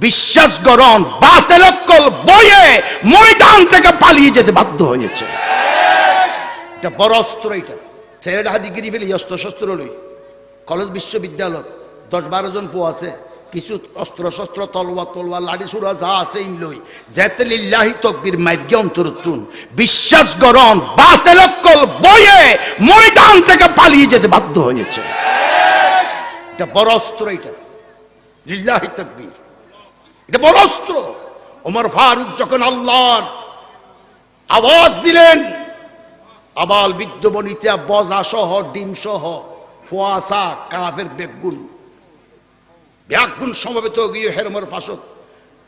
বিশ্বাস গ্রহণ বাতেলক্কল বয়ে ময়দান থেকে পালিয়ে যেতে বাধ্য হয়েছে। এটা বড় অস্ত্র এটা। ছেলেটা হাতি গিরি ফেলি অস্ত্র শস্ত্র লই। কলেজ বিশ্ববিদ্যালয়, দশ বারো জন ফো আছে। কিছু অস্ত্র শস্ত্র তলওয়া তলওয়া লাঠি সুরা যা আছে ইন লই। যেতে লিল্লাহি তকবির মাইর্গে অন্তরতুন বিশ্বাস গ্রহণ বাতেলক্কল বয়ে ময়দান থেকে পালিয়ে যেতে বাধ্য হয়েছে। এটা বড় অস্ত্র এটা। লিল্লাহি তকবির। এটা বড় অস্ত্র। ওমর ফারুক যখন আল্লাহর আওয়াজ দিলেন, আবাল বিদ্যবনিতা বজা সহ, ডিম সহ, ফোয়াসা, কাফের বেগুন ব্যাগুন সমবেত গিয়ে হেরমর ফাসক,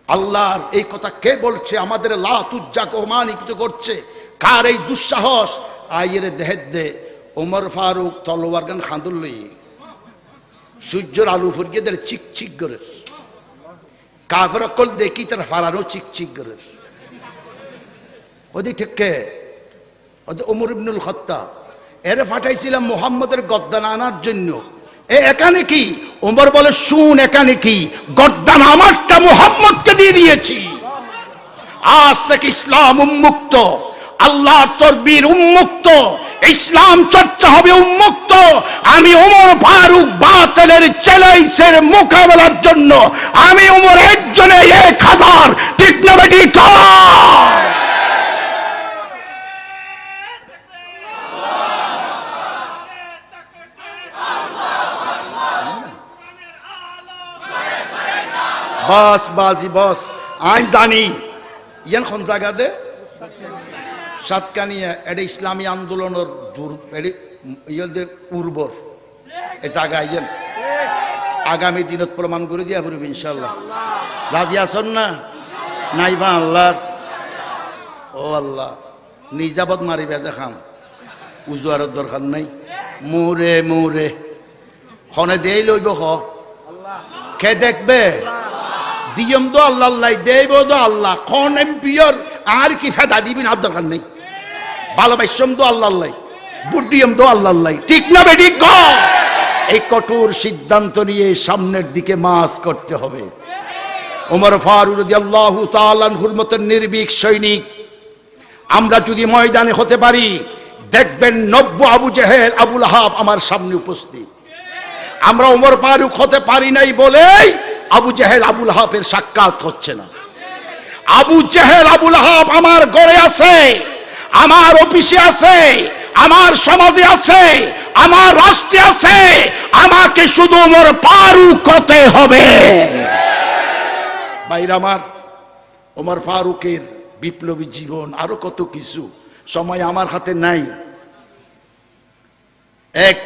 আল্লাহর এই কথা কে বলছে? আমাদের লাতুজ্জাকে অমানিত করছে। কার এই দুঃসাহস? আইয়ের দেহের দে ওমর ফারুক তলোয়ার গান খাঁদুল লই সূর্যর আলু ফুরগিয়ে চিক চিক করে। কাফের অকল দেখি তার ফারানো চিক চিক করে। ওদি ঠিক কে ওমর ইবনুল খত্তা এরে ফাটাইছিলাম মোহাম্মদের গদ্দান আনার জন্য। এ এখানে কি? ওমর বলে, শুন, এখানে কি? গদ্দান আমারটা মোহাম্মদকে দিয়ে দিয়েছি। আজ থেকে ইসলাম উন্মুক্ত আল্লাহ তরবির উন্মুক্ত, ইসলাম চর্চা হবে উন্মুক্ত। আমি ওমর ফারুক বাতেলের চ্যালেঞ্জের মোকাবেলার জন্য আমি ওমর একজনে এক হাজার ঠিক না বেটি। বস, বাজি, বস, আই জানি ইয়ান কোন জায়গা দে সাতকানিয়া, এটা ইসলামী আন্দোলনের দূর ইয়ে উর্বর। এ জায়গা ইয়ান আগামী দিনত প্রমাণ করে দিয়া পড়ব ইনশাল্লাহ রাজি আসন না? নাইবা আল্লাহর? ও আল্লাহ নিজাবত মারিবে, দেখাম। উজুয়ারের দরকার নাই। মোরে মোরে। হনে দেই লইব হ। কে দেখবে? দিয়ম তো আল্লাহ আল্লাহ দেব তো আল্লাহ। কোন এমপিয়র আর কি ফেদা দিবি না দরকার নেই। ভালোবাসম তো আল্লাহ আল্লাহ বুদ্ধিয়ম তো আল্লাহ ঠিক না বেটি গ এই কঠোর সিদ্ধান্ত নিয়ে সামনের দিকে মাস করতে হবে। ওমর ফারুক আল্লাহ তালানহুর মতো নির্ভীক সৈনিক। আমরা যদি ময়দানে হতে পারি, দেখবেন নব্য আবু জেহেল, আবুল হাব আমার সামনে উপস্থিত। আমরা ওমর ফারুক হতে পারি নাই বলেই আবু জেহেল, আবুল হাবের সাক্ষাৎ হচ্ছে না। আবু জেহেল, আবুল হাব আমার গড়ে আছে, আমার অফিসে আছে আমার সমাজে আছে, আমার রাষ্ট্রে আছে, আমাকে শুধু মোর ফারুক হতে হবে। বাইরে আমার, ওমর ফারুকের বিপ্লবী জীবন আরও কত কিছু, সময় আমার হাতে নাই। এক